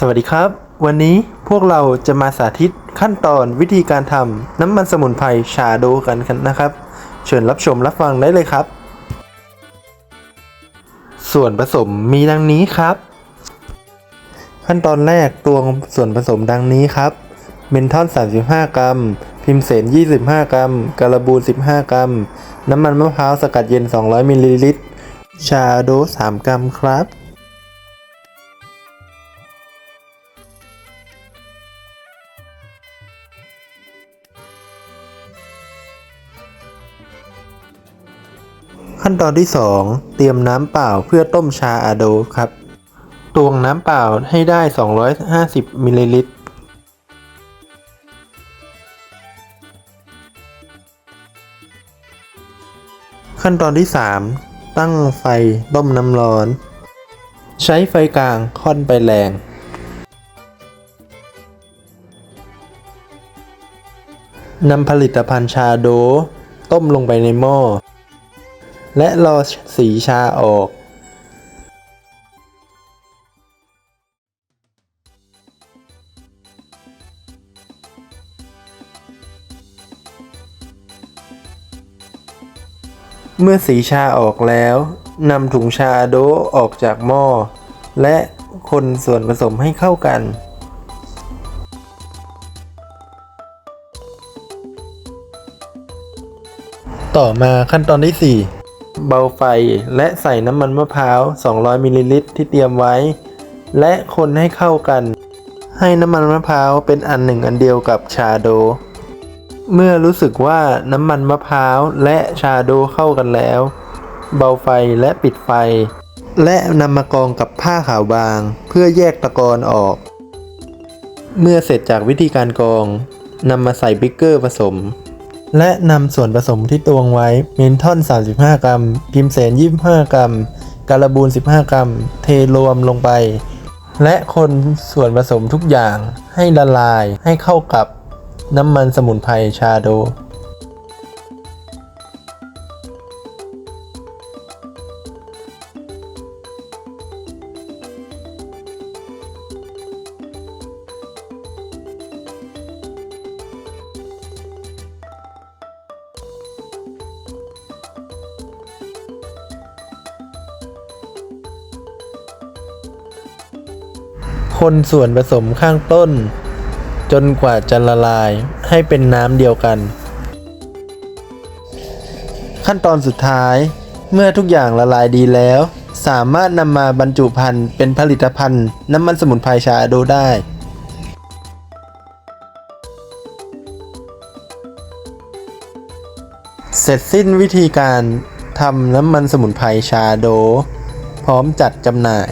สวัสดีครับ วันนี้พวกเราจะมาสาธิตขั้นตอนวิธีการทำน้ำมันสมุนไพรชาโดกันกันนะครับ เชิญรับชมรับฟังได้เลยครับ ส่วนผสมมีดังนี้ครับ ขั้นตอนแรกตวงส่วนผสมดังนี้ครับเมนทอน 35 กรัม พิมเสน 25 กรัมการบูน 15 กรัม น้ำมันมะพร้าวสกัดเย็น 200 มิลลิลิตร ชาโด 3 กรัมครับ ขั้นตอนที่ 2 เตรียมน้ำเปล่าเพื่อต้มชาอาโดครับ ตวงน้ำเปล่าให้ได้ 250มิลลิลิตร ขั้นตอนที่ 3 ตั้งไฟต้มน้ำร้อน ใช้ไฟกลางค่อนไปแรง นำผลิตภัณฑ์ชาโด ต้มลงไปในหม้อ และรอสีชาออก เมื่อสีชาออกแล้วนำถุงชาโดออกจากหม้อ และคนส่วนผสมให้เข้ากันต่อมาขั้นตอนที่ 4 เบาไฟ และใส่น้ำมันมะพร้าว 200 มิลลิลิตรที่เตรียมไว้ และคนให้เข้ากัน ให้น้ำมันมะพร้าวเป็นอันหนึ่งอันเดียวกับชาโด เมื่อรู้สึกว่าน้ำมันมะพร้าวและชาโดเข้ากันแล้ว เบาไฟและปิดไฟ และนำมากองกับผ้าขาวบาง เพื่อแยกตะกอนออก เมื่อเสร็จจากวิธีการกรองนำมาใส่บิ๊กเกอร์ผสม และนำส่วนผสมที่ตวงไว้เมนทอน 35 กรัม พิมเสน 25 กรัม การบูน 15 กรัม เทรวมลงไป และคนส่วนผสมทุกอย่างให้ละลายให้เข้ากับน้ำมันสมุนไพรชาโด คนส่วนผสมข้างต้น จนกว่าจะละลายให้เป็นน้ำเดียวกัน ขั้นตอนสุดท้ายเมื่อทุกอย่างละลายดีแล้ว สามารถนำมาบรรจุภัณฑ์เป็นผลิตภัณฑ์น้ำมันสมุนไพรชาโดได้ เสร็จสิ้นวิธีการทำน้ำมันสมุนไพรชาโด พร้อมจัดจำหน่าย